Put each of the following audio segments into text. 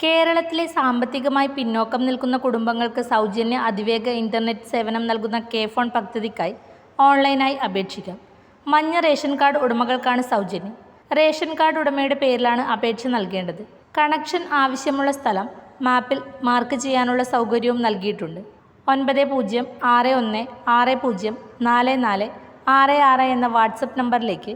കേരളത്തിലെ സാമ്പത്തികമായി പിന്നോക്കം നിൽക്കുന്ന കുടുംബങ്ങൾക്ക് സൗജന്യ അതിവേഗ ഇന്റർനെറ്റ് സേവനം നൽകുന്ന കെ ഫോൺ പദ്ധതിക്കായി ഓൺലൈനായി അപേക്ഷിക്കാം. മഞ്ഞ റേഷൻ കാർഡ് ഉടമകൾക്കാണ് സൗജന്യം. റേഷൻ കാർഡ് ഉടമയുടെ പേരിലാണ് അപേക്ഷ നൽകേണ്ടത്. കണക്ഷൻ ആവശ്യമുള്ള സ്ഥലം മാപ്പിൽ മാർക്ക് ചെയ്യാനുള്ള സൗകര്യവും നൽകിയിട്ടുണ്ട്. ഒൻപത് പൂജ്യം ആറ് ഒന്ന് ആറ് പൂജ്യം നാല് നാല് ആറ് ആറ് എന്ന വാട്സപ്പ് നമ്പറിലേക്ക്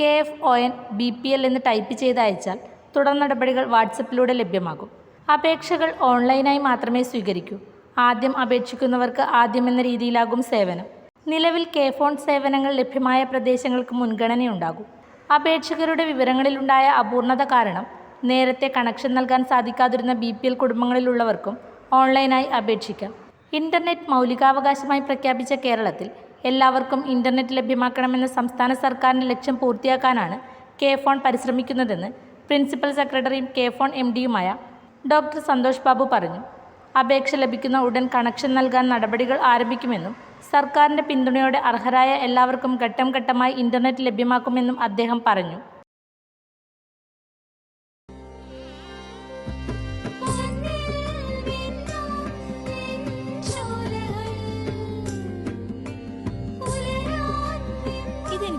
K F O N B P L എന്ന് ടൈപ്പ് ചെയ്ത് അയച്ചാൽ തുടർ നടപടികൾ വാട്സപ്പിലൂടെ ലഭ്യമാകും. അപേക്ഷകൾ ഓൺലൈനായി മാത്രമേ സ്വീകരിക്കൂ. ആദ്യം അപേക്ഷിക്കുന്നവർക്ക് ആദ്യം എന്ന രീതിയിലാകും സേവനം. നിലവിൽ കെ ഫോൺ സേവനങ്ങൾ ലഭ്യമായ പ്രദേശങ്ങൾക്ക് മുൻഗണനയുണ്ടാകും. അപേക്ഷകരുടെ വിവരങ്ങളിലുണ്ടായ അപൂർണത കാരണം നേരത്തെ കണക്ഷൻ നൽകാൻ സാധിക്കാതിരുന്ന ബി പി എൽ കുടുംബങ്ങളിലുള്ളവർക്കും ഓൺലൈനായി അപേക്ഷിക്കാം. ഇന്റർനെറ്റ് മൗലികാവകാശമായി പ്രഖ്യാപിച്ച കേരളത്തിൽ എല്ലാവർക്കും ഇന്റർനെറ്റ് ലഭ്യമാക്കണമെന്ന സംസ്ഥാന സർക്കാരിന്റെ ലക്ഷ്യം പൂർത്തിയാക്കാനാണ് കെ ഫോൺ പരിശ്രമിക്കുന്നതെന്ന് പ്രിൻസിപ്പൽ സെക്രട്ടറിയും കെ ഫോൺ എം ഡിയുമായ ഡോക്ടർ സന്തോഷ് ബാബു പറഞ്ഞു. അപേക്ഷ ലഭിക്കുന്ന ഉടൻ കണക്ഷൻ നൽകാൻ നടപടികൾ ആരംഭിക്കുമെന്നും സർക്കാരിന്റെ പിന്തുണയോടെ അർഹരായ എല്ലാവർക്കും ഘട്ടം ഘട്ടമായി ഇന്റർനെറ്റ് ലഭ്യമാക്കുമെന്നും അദ്ദേഹം പറഞ്ഞു.